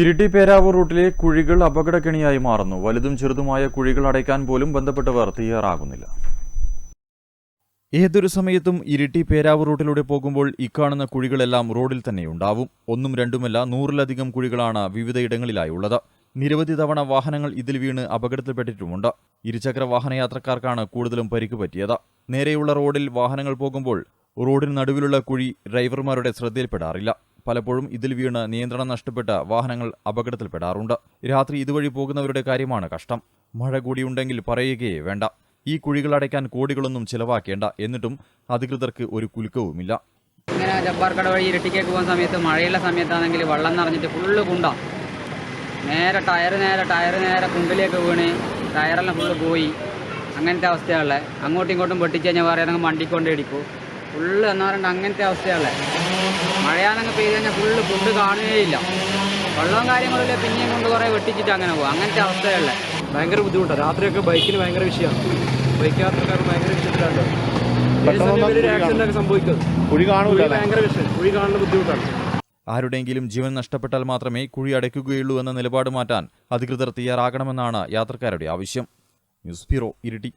ഇരിട്ടി പേരാവൂർ റൂട്ടിലെ കുഴികൾ അപകടക്കെണിയായി മാറുന്നു. വലുതും ചെറുതുമായ കുഴികൾ അടയ്ക്കാൻ പോലും ബന്ധപ്പെട്ടവർ തയ്യാറാകുന്നില്ല. ഏതൊരു സമയത്തും ഇരിട്ടി പേരാവൂർ റൂട്ടിലൂടെ പോകുമ്പോൾ ഇക്കാണുന്ന കുഴികളെല്ലാം റോഡിൽ തന്നെ ഉണ്ടാവും ഒന്നും രണ്ടുമല്ല നൂറിലധികം കുഴികളാണ് വിവിധയിടങ്ങളിലായി ഉള്ളത്. നിരവധി തവണ വാഹനങ്ങൾ ഇതിൽ വീണ് അപകടത്തിൽപ്പെട്ടിട്ടുമുണ്ട്. ഇരുചക്ര വാഹനയാത്രക്കാർക്കാണ് കൂടുതലും പരിക്ക് പറ്റിയത്. നേരെയുള്ള റോഡിൽ വാഹനങ്ങൾ പോകുമ്പോൾ റോഡിന് നടുവിലുള്ള കുഴി ഡ്രൈവർമാരുടെ ശ്രദ്ധയിൽപ്പെടാറില്ല. പലപ്പോഴും ഇതിൽ വീണ് നിയന്ത്രണം നഷ്ടപ്പെട്ട വാഹനങ്ങൾ അപകടത്തിൽപ്പെടാറുണ്ട്. രാത്രി ഇതുവഴി പോകുന്നവരുടെ കാര്യമാണ് കഷ്ടം. മഴ കൂടിയുണ്ടെങ്കിൽ പറയുകയേ വേണ്ട. ഈ കുഴികൾ അടയ്ക്കാൻ കോടികളൊന്നും ചിലവാക്കേണ്ട. എന്നിട്ടും അധികൃതർക്ക് ഒരു കുലുക്കവുമില്ല. ഇങ്ങനെ ജബ്ബാർക്കട വഴി ഇരട്ടിക്കേക്ക് പോകുന്ന സമയത്ത് മഴയുള്ള സമയത്താണെങ്കിൽ വെള്ളം നിറഞ്ഞിട്ട് ഫുള്ള് കുണ്ട നേരെ ടയർ നേരെ ടയർ നേരെ കുണ്ടിലേക്ക് വീണ് ടയറെല്ലാം ഫുള്ള് പോയി. അങ്ങനത്തെ അവസ്ഥയാണുള്ളത് അങ്ങോട്ടും ഇങ്ങോട്ടും പൊട്ടിച്ച് കഴിഞ്ഞാൽ വേറെ ഏതെങ്കിലും വണ്ടിക്ക് ഇടിക്കും. ഫുള്ള് എന്നാ പറയണ്ട അങ്ങനത്തെ അവസ്ഥയുള്ളത് മഴയാണെങ്കിൽ പെയ്ത് കഴിഞ്ഞാൽ ഫുള്ള് ഫുഡ് കാണുകയില്ല വെള്ളവും കാര്യങ്ങളില്ല പിന്നെയും കൊണ്ട് കുറേ വെട്ടിച്ചിട്ട് അങ്ങനെ പോകും അങ്ങനത്തെ അവസ്ഥയുള്ളത് ഭയങ്കര ബുദ്ധിമുട്ടാണ് രാത്രിയൊക്കെ ബൈക്കിന് ഭയങ്കര വിഷയമാണ് ബൈക്ക് യാത്രക്കാർക്ക് ഭയങ്കര വിഷയത്തിലാണ് വലിയൊരു ഒക്കെ സംഭവിക്കുന്നത് കുഴി കാണൂല ഭയങ്കര വിഷയം. കുഴി കാണുന്ന ബുദ്ധിമുട്ടാണ്. ആരുടെയെങ്കിലും ജീവൻ നഷ്ടപ്പെട്ടാൽ മാത്രമേ കുഴി അടയ്ക്കുകയുള്ളൂ എന്ന നിലപാട് മാറ്റാൻ അധികൃതർ തയ്യാറാകണമെന്നാണ് യാത്രക്കാരുടെ ആവശ്യം. News bureau Iritty.